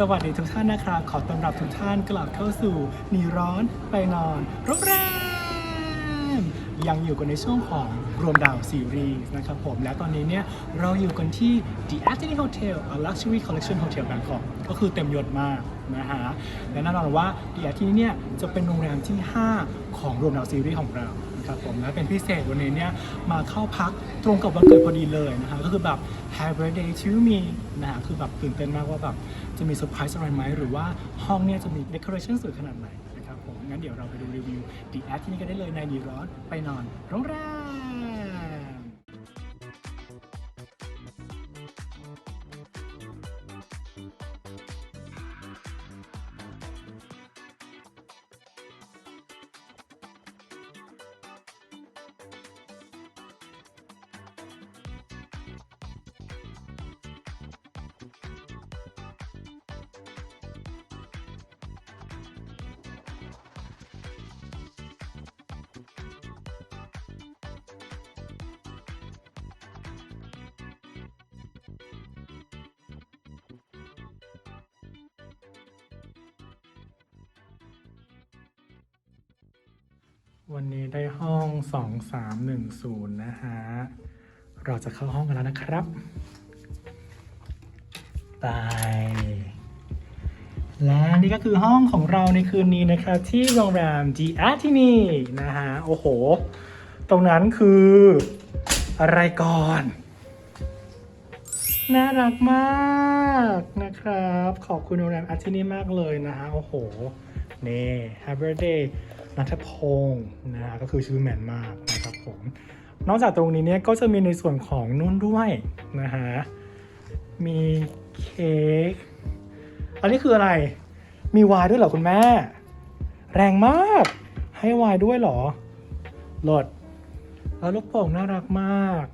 สวัสดีทุกท่านนะครับ ขอต้อนรับทุกท่านกลับเข้าสู่หนีร้อนไปนอนโรงแรมยังอยู่กันในช่วงของรวมดาวซีรีส์นะครับผม และตอนนี้เนี่ย เราอยู่กันที่ The Atini Hotel a Luxury Collection Hotel Bangkok ก็คือเต็มยศมากนะฮะและแน่นอนว่า The Atini เนี่ยจะเป็นโรงแรมที่ 5 ของรวมดาวซีรีส์ของเรานะครับผมและเป็นพิเศษวันนี้เนี่ยมาเข้าพักตรงกับวันเกิดพอดีเลยนะฮะก็คือแบบ Happy Birthday to me นะฮะคือแบบตื่นเต้นมากว่าแบบจะมีเซอร์ไพรส์อะไรไหมหรือว่าห้องเนี่ยจะมีเดคอเรชั่นสวยขนาดไหนนะครับผมงั้นเดี๋ยวเราไปดูรีวิว The At ที่นี่กันได้เลยในดีร้อนไปนอนโรงแรม วันนี้ได้ห้อง 2310 นะฮะ เราจะเข้าห้องกันแล้วนะครับไปและนี่ก็คือห้องของเราในคืนนี้นะครับที่โรงแรม The a t i n i นะฮะ โอ้โห ตรงนั้นคืออะไรก่อน น่ารักมากนะครับ ขอบคุณโรงแรมอาร์ตินี่มากเลยนะฮะ โอ้โห นี่ Happy Birthday นัทพงศ์นะฮะก็คือชื่อแมนมากนะครับผมนอกจากตรงนี้เนี่ยก็จะมีในส่วนของนุ่นด้วยนะฮะมีเค้กอันนี้คืออะไรมีวน์ด้วยเหรอคุณแม่ แรงมาก ให้วน์ด้วยเหรอหลดแล้วลูกโป่งน่ารักมาก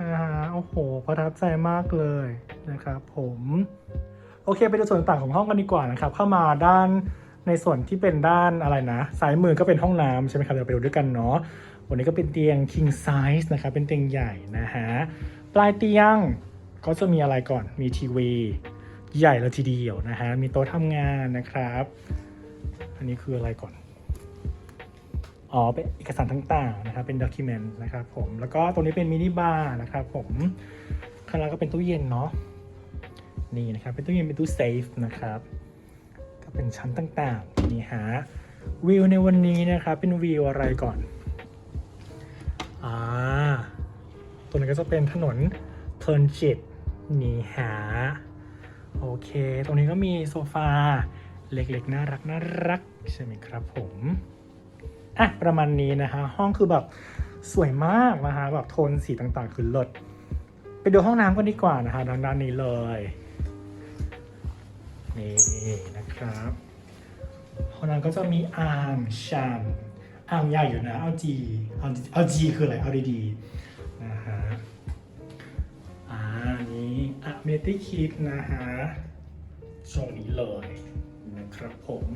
นะฮะโอ้โหประทับใจมากเลยนะครับผม โอเคไปดูส่วนต่างของห้องกันดีกว่านะครับ เข้ามาด้าน ในส่วนที่เป็นด้านอะไรนะซ้ายมือก็เป็นห้องน้ำใช่ไหมครับเดี๋ยวไปดูด้วยกันเนาะวันนี้ก็เป็นเตียง king size นะครับเป็นเตียงใหญ่นะฮะปลายเตียงก็จะมีอะไรก่อนมีทีวีใหญ่เลยทีเดียวนะฮะมีโต๊ะทำงานนะครับ อันนี้คืออะไรก่อนอ๋อเป็นเอกสารต่างๆนะครับเป็นด็อกิเมนต์นะครับผมแล้วก็ตรงนี้เป็นมินิบาร์นะครับผมข้างล่างก็เป็นตู้เย็นเนาะนี่นะครับเป็นตู้เย็นเป็นตู้เซฟนะครับ เป็นชั้นต่างๆ นี่ฮะวิวในวันนี้นะครับ เป็นวิวอะไรก่อน อ่าตรงนี้ก็จะเป็นถนนเพลินจิตนี่ฮะโอเค ตรงนี้ก็มีโซฟาเล็กๆ น่ารักน่ารักใช่ไหมครับผมอะประมาณนี้นะฮะ ห้องคือแบบสวยมากนะฮะ แบบโทนสีต่างๆ คือเลิศไปดูห้องน้ำกันดีกว่านะฮะทางด้านนี้เลย นี่นะครับห้องน้ำก็จะมีอ่างชามอ่างใหญ่อยู่นะเอาจีเอาเอาจีคืออะไรเอาดีๆนะฮะอ่านี้อะเมติคิดนะฮะตรงนี้เลยนะครับผม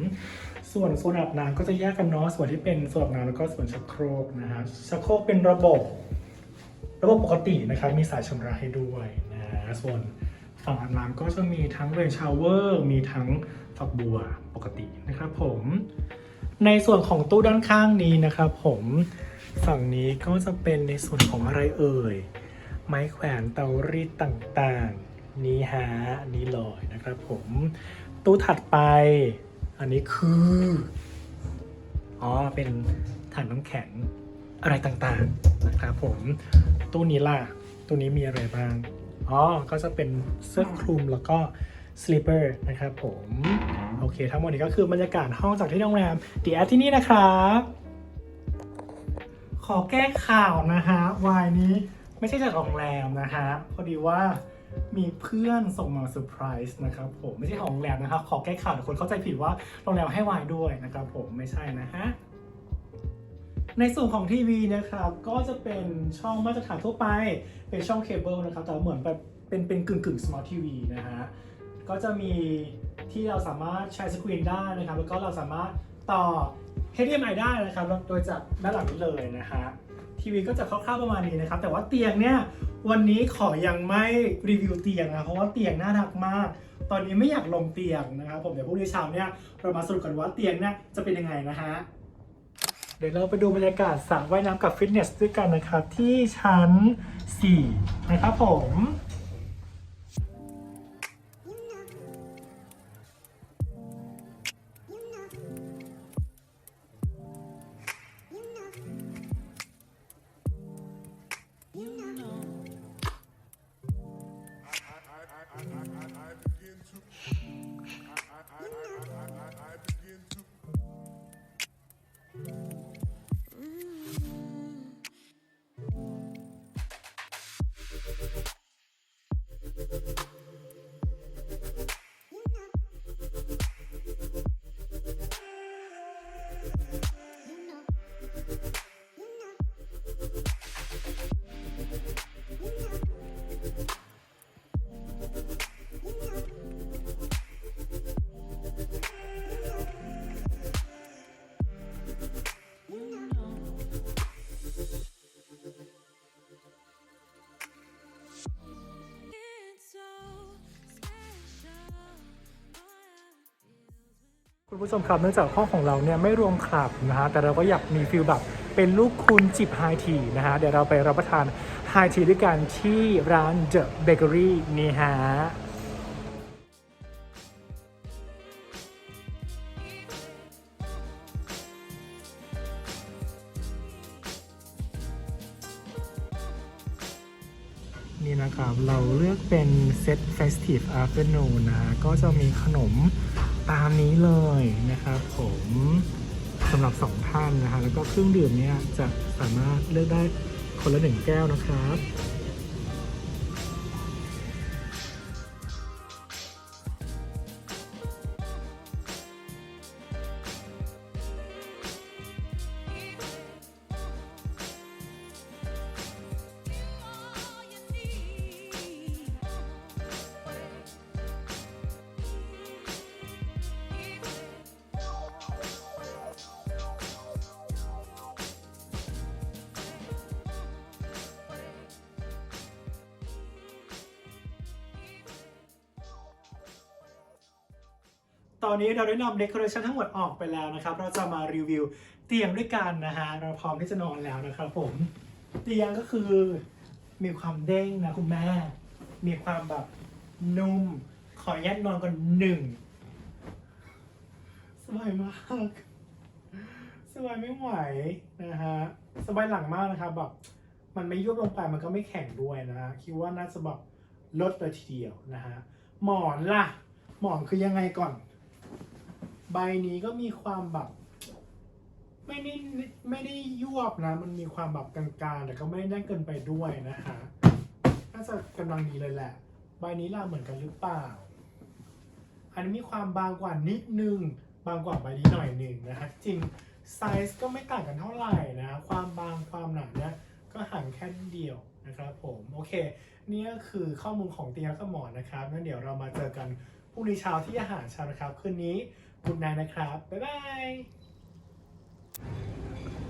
ส่วนโซนอาบน้ำก็จะแยกกันเนาะส่วนที่เป็นโซนอาบน้ำแล้วก็ส่วนชักโครกนะฮะชักโครกเป็นระบบ ระบบปกตินะครับมีสายชำระให้ด้วยนะส่วน ฝั่งอาบน้ำก็จะมีทั้งเรนชาวเวอร์มีทั้งฝักบัวปกตินะครับผม ในส่วนของตู้ด้านข้างนี้นะครับผมฝั่งนี้ก็จะเป็นในส่วนของอะไรเอ่ย ไม้แขวนเตารีดต่างๆ นี่ฮะนี่เลยนะครับผม ตู้ถัดไป อันนี้คือ อ๋อ เป็นถังน้ำแข็งอะไรต่างๆ นะครับผม ตู้นี้ล่ะ ตู้นี้มีอะไรบ้าง อ๋อ ก็จะเป็นเสื้อคลุมแล้วก็สลีปเปอร์นะครับผม โอเค ทั้งหมดนี้ก็คือบรรยากาศห้องจากที่โรงแรมดีแอที่นี่นะครับ ขอแก้ข่าวนะฮะวายนี้ไม่ใช่จากโรงแรมนะฮะ พอดีว่ามีเพื่อนส่งมาเซอร์ไพรส์นะครับผม ไม่ใช่ของโรงแรมนะครับ ขอแก้ข่าวเดี๋ยวคนเข้าใจผิดว่าโรงแรมให้วายด้วยนะครับผมไม่ใช่นะฮะ ในส่วนของทีวีนะครับ ก็จะเป็นช่องมาตรฐานทั่วไป เป็นช่องเคเบิลนะครับ แต่เหมือนแบบเป็นเป็นกึ่งกึ่งสมาร์ททีวีนะฮะ ก็จะมีที่เราสามารถแชร์สกรีนได้นะครับ แล้วก็เราสามารถต่อ HDMI ได้นะครับ โดยจากด้านหลังนี้เลยนะฮะ ทีวีก็จะคร่าวๆประมาณนี้นะครับ แต่ว่าเตียงเนี่ยวันนี้ขอยังไม่รีวิวเตียงนะเพราะว่าเตียงน่ารักมาก ตอนนี้ไม่อยากลงเตียงนะครับผมเดี๋ยวพรุ่งนี้เช้าเนี่ยเรามาสรุปกันว่าเตียงเนี่ยจะเป็นยังไงนะฮะ เดี๋ยวเราไปดูบรรยากาศสระว่ายน้ำกับฟิตเนสด้วยกันนะครับ ที่ชั้น 4 นะครับผม คุณผู้ชมครับเนื่องจากห้องของเราเนี่ยไม่รวมคลับนะฮะแต่เราก็อยากมีฟิลแบบเป็นลูกคุณจิบไฮทีนะฮะเดี๋ยวเราไปรับประทานไฮทีด้วยกันที่ร้าน The Bakery นี่ฮะนี่นะครับเราเลือกเป็นเซต Festive Afternoon นะฮะก็จะมีขนม ตามนี้เลยนะครับผมสำหรับสองท่านนะฮะแล้วก็เครื่องดื่มเนี่ยจะสามารถเลือกได้คนละหนึ่งแก้วนะครับ ตอนนี้เราได้นำเดคอเรชันทั้งหมดออกไปแล้วนะครับ เราจะมารีวิวเตียงด้วยกันนะฮะ เราพร้อมที่จะนอนแล้วนะครับผม เตียงก็คือมีความเด้งนะคุณแม่ มีความแบบนุ่ม ขออนุญาตนอนก่อนหนึ่ง สบายมาก สบายไม่ไหวนะฮะ สบายหลังมากนะครับแบบมันไม่ยุบลงไปมันก็ไม่แข็งด้วยนะฮะ คิดว่าน่าจะแบบลดเลยทีเดียวนะฮะ หมอนล่ะ หมอนคือยังไงก่อน ใบนี้ก็มีความแบบไม่ได้ไม่ได้ยวบนะ มันมีความแบบกลางๆ แต่ก็ไม่ได้แน่นเกินไปด้วยนะฮะน่าจะกำลังดีเลยแหละ ใบนี้ล่ะเหมือนกันหรือเปล่า อันนี้มีความบางกว่านิดนึง บางกว่าใบนี้หน่อยหนึ่งนะฮะจริงไซส์ก็ไม่ต่างกันเท่าไหร่นะ ความบางความหนาเนี่ยก็ห่างแค่เดียวนะครับผมโอเค นี่ก็คือข้อมูลของเตียงและหมอนนะครับงั้นเดี๋ยวเรามาเจอกันพรุ่งนี้เช้าที่อาหารเช้านะครับคืนนี้ คุณนายนะครับ บ๊ายบาย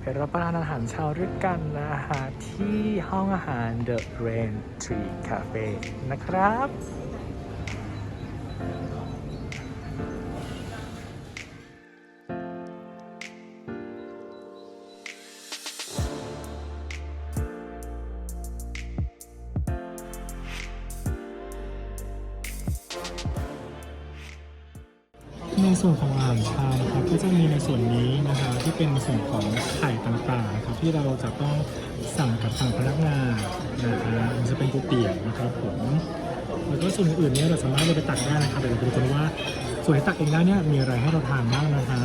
ไปรับประทานอาหารเช้าด้วยกันนะฮะที่ห้องอาหาร The Rain Tree Cafe นะครับ ในส่วนของอาหารเช้านะครับก็จะมีในส่วนนี้นะคะที่เป็นส่วนของไข่ต่างๆครับที่เราจะต้องสั่งกับทางพนักงานนะคะมันจะเป็นก๋วยเตี๋ยวนะครับผมแล้วก็ส่วนอื่นๆเนี่ยเราสามารถเอาไปตักได้นะครับเดี๋ยวเราไปดูกันว่าส่วนที่ตักเองได้เนี่ยมีอะไรให้เราทานบ้างนะฮะ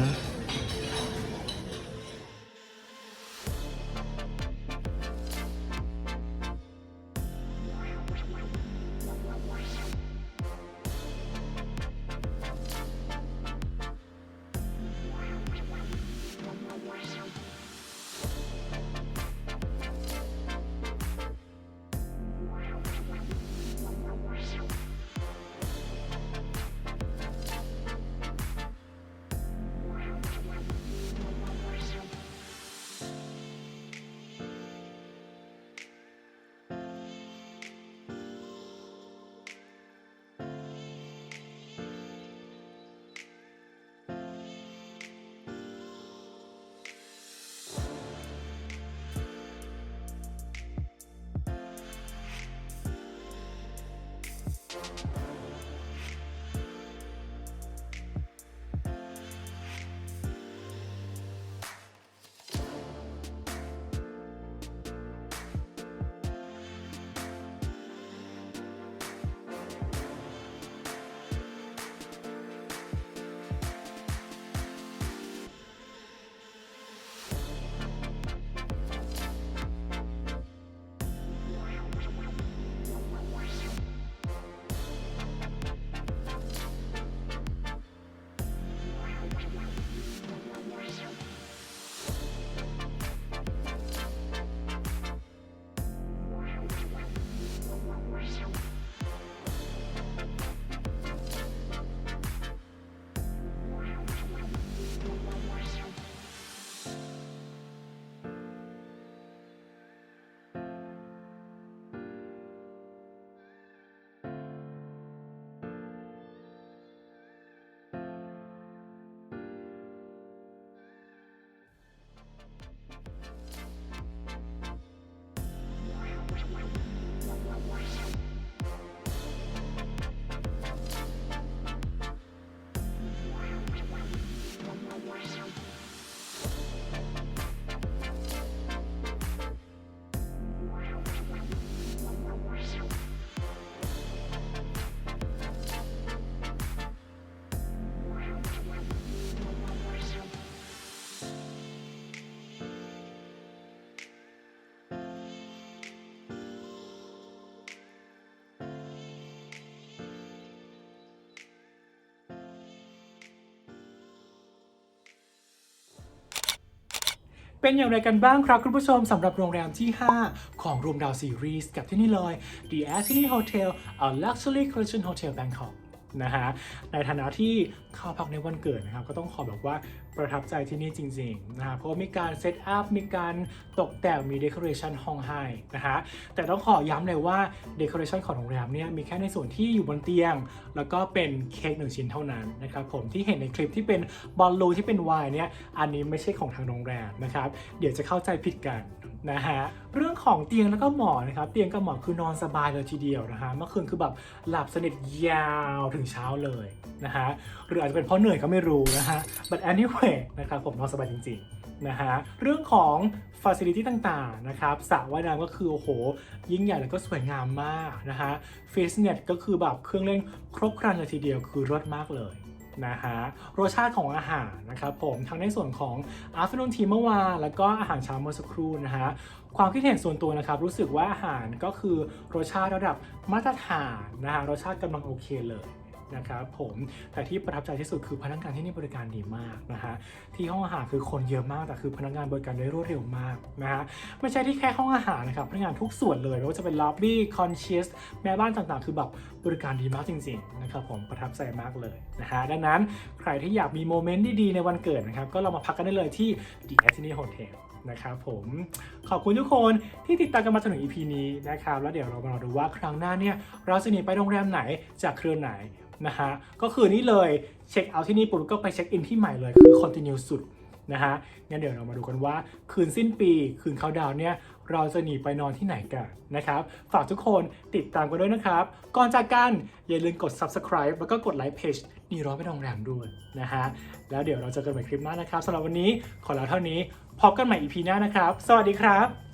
เป็นอย่างไรกันบ้างครับคุณผู้ชมสำหรับโรงแรมที่ 5 ของรวมดาวซีรีส์กับที่นี่เลย The Ascini Hotel a Luxury Collection Hotel Bangkok นะฮะในฐานะที่เข้าพักในวันเกิดนะครับ ก็ต้องขอบอกว่าประทับใจที่นี่จริงๆนะฮะเพราะว่ามีการเซตอัพมีการตกแต่งมีเดคอเรชันห้องให้นะฮะแต่ต้องขอย้ำเลยว่าเดคอเรชันของโรงแรมเนี่ยมีแค่ในส่วนที่อยู่บนเตียง แล้วก็เป็นเค้กหนึ่งชิ้นเท่านั้นนะครับผมที่เห็นในคลิปที่เป็นบอลลูนที่เป็นวน์เนี่ยอันนี้ไม่ใช่ของทางโรงแรมนะครับเดี๋ยวจะเข้าใจผิดกันนะฮะเรื่องของเตียงแล้วก็หมอนนะครับเตียงกับหมอนคือนอนสบายเลยทีเดียวนะฮะเมื่อคืนคือแบบหลับสนิทยาวถึงเช้าเลยนะฮะหรืออาจจะเป็นเพราะเหนื่อยก็ไม่รู้นะฮะ but anyway นะครับผมนอนสบายจริงๆนะฮะเรื่องของ facility ต่างๆนะครับสระว่ายน้ำก็คือโอ้โห ยิ่งใหญ่แล้วก็สวยงามมากนะฮะ Fitness ก็คือแบบเครื่องเล่นครบครันเลยทีเดียวคือรสมากเลยนะฮะรสชาติของอาหารนะครับผมทั้งในส่วนของ afternoon tea เมื่อวานแล้วก็อาหารเช้าเมื่อสักครู่นะฮะความคิดเห็นส่วนตัวนะครับ รู้สึกว่าอาหารก็คือรสชาติระดับมาตรฐานนะฮะรสชาติกำลังโอเคเลย นะครับผมแต่ที่ประทับใจที่สุดคือพนักงานที่นี่บริการดีมากนะฮะที่ห้องอาหารคือคนเยอะมากแต่คือพนักงานบริการได้รวดเร็วมากนะฮะไม่ใช่ที่แค่ห้องอาหารนะครับพนักงานทุกส่วนเลยไม่ว่าจะเป็นล็อบบี้คอนเชียสแม่บ้านต่างๆ คือแบบบริการดีมากจริงๆนะครับผมประทับใจมากเลยนะฮะดังนั้นใครที่อยากมีโมเมนต์ดีๆในวันเกิดนะครับก็ลองมาพักกันได้เลยที่ The a t t i n y Hotel นะครับผมขอบคุณทุกคนที่ติดตามกันมาจนถึง EP นี้นะครับแล้วเดี๋ยวเรามาดูว่าครั้งหน้าเนี่ยเราจะหนีไปโรงแรมไหนจากเครือไหน นะฮะก็คือนี่เลยเช็คเอาท์ที่นี่ปุ๊บก็ไปเช็คอินที่ใหม่เลยคือ continue สุดนะฮะงั้นเดี๋ยวเรามาดูกันว่าคืนสิ้นปีคืนเขาดาวน์เนี่ยเราจะหนีไปนอนที่ไหนกันนะครับ ฝากทุกคนติดตามกันด้วยนะครับ ก่อนจากกันอย่าลืมกด subscribe แล้วก็กดไลค์เพจนี่ร้อนไปโรงแรมด้วยนะฮะแล้วเดี๋ยวเราเจอกันใหม่คลิปหน้านะครับสำหรับวันนี้ขอลาเท่านี้พบกันใหม่ EP หน้านะครับ สวัสดีครับ